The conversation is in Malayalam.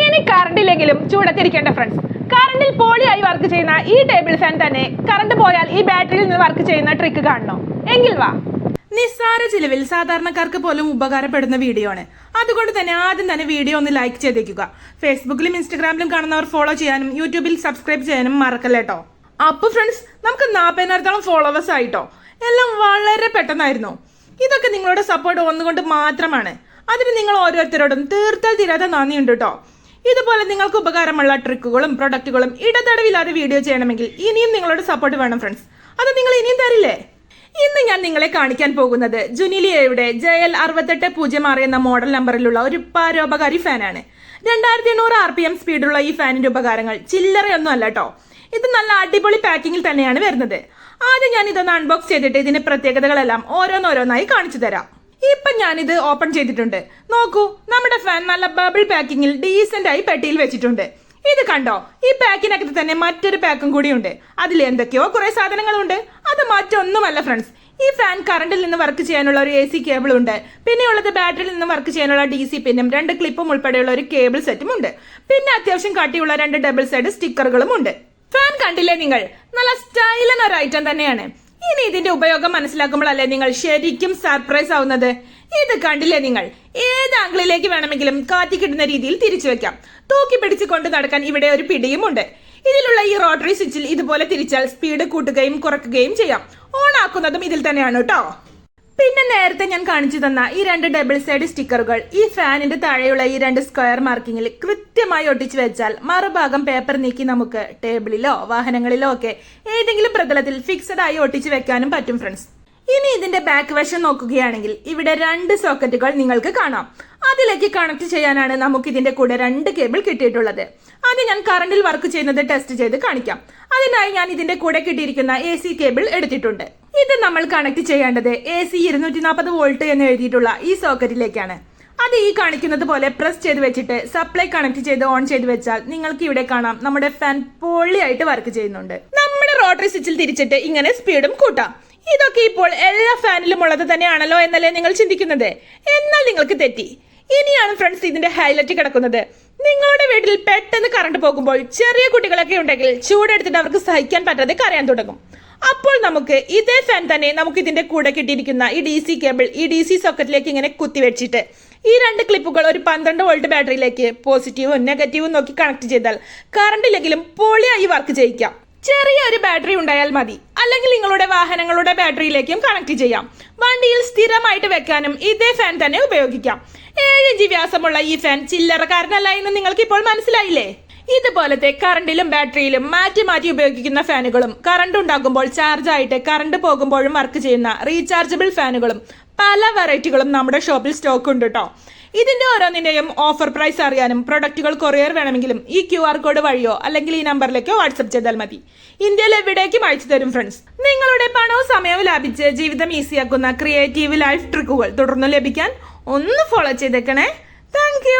ഇനി കറണ്ടില്ലെങ്കിലും ചൂടത്തിരിക്കേണ്ട ഫ്രണ്ട്സ് കറണ്ടിൽ പോളിയായി വർക്ക് ചെയ്യുന്ന ഈ ടേബിൾ ഫാൻ തന്നെ കറണ്ട് പോയാൽ ഈ ബാറ്ററിയിൽ നിന്ന് വർക്ക് ചെയ്യുന്ന ട്രിക്ക് കാണണോ? എങ്കിൽ വാ. നിസ്സാര ചിലവിൽ സാധാരണക്കാർക്ക് പോലും ഉപകാരപ്പെടുന്ന വീഡിയോ ആണ്. അതുകൊണ്ട് തന്നെ ആദ്യം തന്നെ വീഡിയോ ഒന്ന് ലൈക്ക് ചെയ്തേക്കുക. ഫേസ്ബുക്കിലും ഇൻസ്റ്റഗ്രാമിലും കാണുന്നവർ ഫോളോ ചെയ്യാനും യൂട്യൂബിൽ സബ്സ്ക്രൈബ് ചെയ്യാനും മറക്കല്ലേട്ടോ അപ്പൊ ഫ്രണ്ട്സ് നമുക്ക് നാപ്പതിനായിരത്തോളം ഫോളോവേഴ്സ് ആയിട്ടോ? എല്ലാം വളരെ പെട്ടെന്നായിരുന്നു. ഇതൊക്കെ നിങ്ങളുടെ സപ്പോർട്ട് ഒന്നുകൊണ്ട് മാത്രമാണ്. അതിന് നിങ്ങൾ ഓരോരുത്തരോടും തീർത്താൽ തീരാതെ നന്ദിയുണ്ട് കേട്ടോ ഇതുപോലെ നിങ്ങൾക്ക് ഉപകാരമുള്ള ട്രിക്കുകളും പ്രൊഡക്റ്റുകളും ഇടതടവില്ലാതെ വീഡിയോ ചെയ്യണമെങ്കിൽ ഇനിയും നിങ്ങളോട് സപ്പോർട്ട് വേണം ഫ്രണ്ട്സ് അത് നിങ്ങൾ ഇനിയും തരില്ലേ? ഇന്ന് ഞാൻ നിങ്ങളെ കാണിക്കാൻ പോകുന്നത് ജുനിലിയയുടെ ജെ എൽ അറുപത്തെട്ട് പൂജ്യം ആറ് എന്ന മോഡൽ നമ്പറിലുള്ള ഒരു പരോപകാരി ഫാനാണ് രണ്ടായിരത്തി എണ്ണൂറ് ആർ പി എം സ്പീഡുള്ള ഈ ഫാനിന്റെ ഉപകാരങ്ങൾ ചില്ലറയൊന്നും അല്ല കേട്ടോ ഇത് നല്ല അടിപൊളി പാക്കിങ്ങിൽ തന്നെയാണ് വരുന്നത്. ആദ്യം ഞാൻ ഇതൊന്ന് അൺബോക്സ് ചെയ്തിട്ട് ഇതിന്റെ പ്രത്യേകതകളെല്ലാം ഓരോന്നോരോന്നായി കാണിച്ചു തരാം. ഇപ്പൊ ഞാനിത് ഓപ്പൺ ചെയ്തിട്ടുണ്ട്. നോക്കൂ നമ്മുടെ ഫാൻ നല്ല ബബിൾ പാക്കിങ്ങിൽ ഡീസെന്റ് ആയി പെട്ടിയിൽ വെച്ചിട്ടുണ്ട്. ഇത് കണ്ടോ? ഈ പാക്കിനകത്ത് തന്നെ മറ്റൊരു പാക്കും കൂടിയുണ്ട്. അതിൽ എന്തൊക്കെയോ കുറെ സാധനങ്ങളുണ്ട്. അത് മറ്റൊന്നുമല്ല ഫ്രണ്ട്സ് ഈ ഫാൻ കറണ്ടിൽ നിന്ന് വർക്ക് ചെയ്യാനുള്ള ഒരു എ സി കേബിൾ ഉണ്ട്. പിന്നെയുള്ളത് ബാറ്ററിയിൽ നിന്ന് വർക്ക് ചെയ്യാനുള്ള ഡി സി പിന്നും രണ്ട് ക്ലിപ്പും ഉൾപ്പെടെയുള്ള ഒരു കേബിൾ സെറ്റും ഉണ്ട്. പിന്നെ അത്യാവശ്യം കട്ടിയുള്ള രണ്ട് ഡബിൾ സൈഡ് സ്റ്റിക്കറുകളും ഉണ്ട്. ഫാൻ കണ്ടില്ലേ നിങ്ങൾ? നല്ല സ്റ്റൈലൻ ഒരു ഐറ്റം തന്നെയാണ്. ഇനി ഇതിന്റെ ഉപയോഗം മനസ്സിലാക്കുമ്പോഴല്ലേ നിങ്ങൾ ശരിക്കും സർപ്രൈസ് ആവുന്നത്? ഇത് കണ്ടില്ലേ നിങ്ങൾ? ഏത് ആംഗിളിലേക്ക് വേണമെങ്കിലും കാറ്റി രീതിയിൽ തിരിച്ചു വെക്കാം. തൂക്കി പിടിച്ച് കൊണ്ട് നടക്കാൻ ഇവിടെ ഒരു പിടിയുമുണ്ട് ഇതിലുള്ള ഈ റോട്ടറി സ്വിച്ചിൽ ഇതുപോലെ തിരിച്ചാൽ സ്പീഡ് കൂട്ടുകയും കുറക്കുകയും ചെയ്യാം. ഓൺ ആക്കുന്നതും ഇതിൽ തന്നെയാണ് കേട്ടോ. പിന്നെ നേരത്തെ ഞാൻ കാണിച്ചു തന്ന ഈ രണ്ട് ഡബിൾ സൈഡ് സ്റ്റിക്കറുകൾ ഈ ഫാനിന്റെ താഴെയുള്ള ഈ രണ്ട് സ്ക്വയർ മാർക്കിങ്ങിൽ കൃത്യമായി ഒട്ടിച്ചു വെച്ചാൽ മറുഭാഗം പേപ്പർ നീക്കി നമുക്ക് ടേബിളിലോ വാഹനങ്ങളിലോ ഒക്കെ ഏതെങ്കിലും പ്രതലത്തിൽ ഫിക്സഡ് ആയി ഒട്ടിച്ചു വെക്കാനും പറ്റും ഫ്രണ്ട്സ് ഇനി ഇതിന്റെ ബാക്ക് വശം നോക്കുകയാണെങ്കിൽ ഇവിടെ രണ്ട് സോക്കറ്റുകൾ നിങ്ങൾക്ക് കാണാം. അതിലേക്ക് കണക്ട് ചെയ്യാനാണ് നമുക്ക് ഇതിന്റെ കൂടെ രണ്ട് കേബിൾ കിട്ടിയിട്ടുള്ളത്. അത് ഞാൻ കറണ്ടിൽ വർക്ക് ചെയ്യുന്നത് ടെസ്റ്റ് ചെയ്ത് കാണിക്കാം. അതിനായി ഞാൻ ഇതിന്റെ കൂടെ കിട്ടിയിരിക്കുന്ന എ കേബിൾ എടുത്തിട്ടുണ്ട്. ഇത് നമ്മൾ കണക്ട് ചെയ്യേണ്ടത് എ സി ഇരുന്നൂറ്റി നാൽപ്പത് വോൾട്ട് എന്ന് എഴുതിയിട്ടുള്ള ഈ സോക്കറ്റിലേക്കാണ് അത് ഈ കാണിക്കുന്നത് പോലെ പ്രസ് ചെയ്ത് വെച്ചിട്ട് സപ്ലൈ കണക്ട് ചെയ്ത് ഓൺ ചെയ്ത് വെച്ചാൽ നിങ്ങൾക്ക് ഇവിടെ കാണാം നമ്മുടെ ഫാൻ പൊള്ളിയായിട്ട് വർക്ക് ചെയ്യുന്നുണ്ട്. നമ്മുടെ റോട്ടറി സ്വിച്ചിൽ തിരിച്ചിട്ട് ഇങ്ങനെ സ്പീഡും കൂട്ടാം. ഇതൊക്കെ ഇപ്പോൾ എല്ലാ ഫാനിലും ഉള്ളത് തന്നെയാണല്ലോ എന്നല്ലേ നിങ്ങൾ ചിന്തിക്കുന്നത്? എന്നാൽ നിങ്ങൾക്ക് തെറ്റി. ഇനിയാണ് ഫ്രണ്ട്സ് ഇതിന്റെ ഹൈലൈറ്റ് കിടക്കുന്നത്. നിങ്ങളുടെ വീട്ടിൽ പെട്ടെന്ന് കറണ്ട് പോകുമ്പോൾ ചെറിയ കുട്ടികളൊക്കെ ഉണ്ടെങ്കിൽ ചൂടെടുത്തിട്ട് അവർക്ക് സഹിക്കാൻ പറ്റാതെ കരയാൻ തുടങ്ങും. അപ്പോൾ നമുക്ക് ഇതേ ഫാൻ തന്നെ നമുക്ക് ഇതിന്റെ കൂടെ കിട്ടിയിരിക്കുന്ന ഈ ഡി സി കേബിൾ ഈ ഡി സി സോക്കറ്റിലേക്ക് ഇങ്ങനെ കുത്തിവെച്ചിട്ട് ഈ രണ്ട് ക്ലിപ്പുകൾ ഒരു പന്ത്രണ്ട് വോൾട്ട് ബാറ്ററിയിലേക്ക് പോസിറ്റീവും നെഗറ്റീവും നോക്കി കണക്ട് ചെയ്താൽ കറണ്ടില്ലെങ്കിലും പൊളിയായി വർക്ക് ചെയ്യിക്കാം. ചെറിയ ഒരു ബാറ്ററി ഉണ്ടായാൽ മതി. അല്ലെങ്കിൽ നിങ്ങളുടെ വാഹനങ്ങളുടെ ബാറ്ററിയിലേക്കും കണക്ട് ചെയ്യാം. വണ്ടിയിൽ സ്ഥിരമായിട്ട് വെക്കാനും ഇതേ ഫാൻ തന്നെ ഉപയോഗിക്കാം. ഏഴ് ഇഞ്ച് വ്യാസമുള്ള ഈ ഫാൻ ചില്ലറക്കാരനല്ല എന്ന് നിങ്ങൾക്ക് ഇപ്പോൾ മനസ്സിലായില്ലേ? ഇതുപോലത്തെ കറണ്ടിലും ബാറ്ററിയിലും മാറ്റി മാറ്റി ഉപയോഗിക്കുന്ന ഫാനുകളും കറണ്ട് ഉണ്ടാകുമ്പോൾ ചാർജ് ആയിട്ട് കറണ്ട് പോകുമ്പോഴും വർക്ക് ചെയ്യുന്ന റീചാർജബിൾ ഫാനുകളും പല വെറൈറ്റികളും നമ്മുടെ ഷോപ്പിൽ സ്റ്റോക്ക് ഉണ്ട് കേട്ടോ ഇതിന്റെ ഓരോന്നിന്റെയും ഓഫർ പ്രൈസ് അറിയാനും പ്രൊഡക്റ്റുകൾ കൊറിയർ വേണമെങ്കിലും ഈ ക്യു ആർ കോഡ് വഴിയോ അല്ലെങ്കിൽ ഈ നമ്പറിലേക്കോ വാട്സപ്പ് ചെയ്താൽ മതി. ഇന്ത്യയിൽ എവിടേക്കും അയച്ചു തരും ഫ്രണ്ട്സ്. നിങ്ങളുടെ പണവും സമയവും ലാഭിച്ച് ജീവിതം ഈസിയാക്കുന്ന ക്രിയേറ്റീവ് ലൈഫ് ട്രിക്കുകൾ തുടർന്ന് ലഭിക്കാൻ ഒന്ന് ഫോളോ ചെയ്തേക്കണേ. താങ്ക്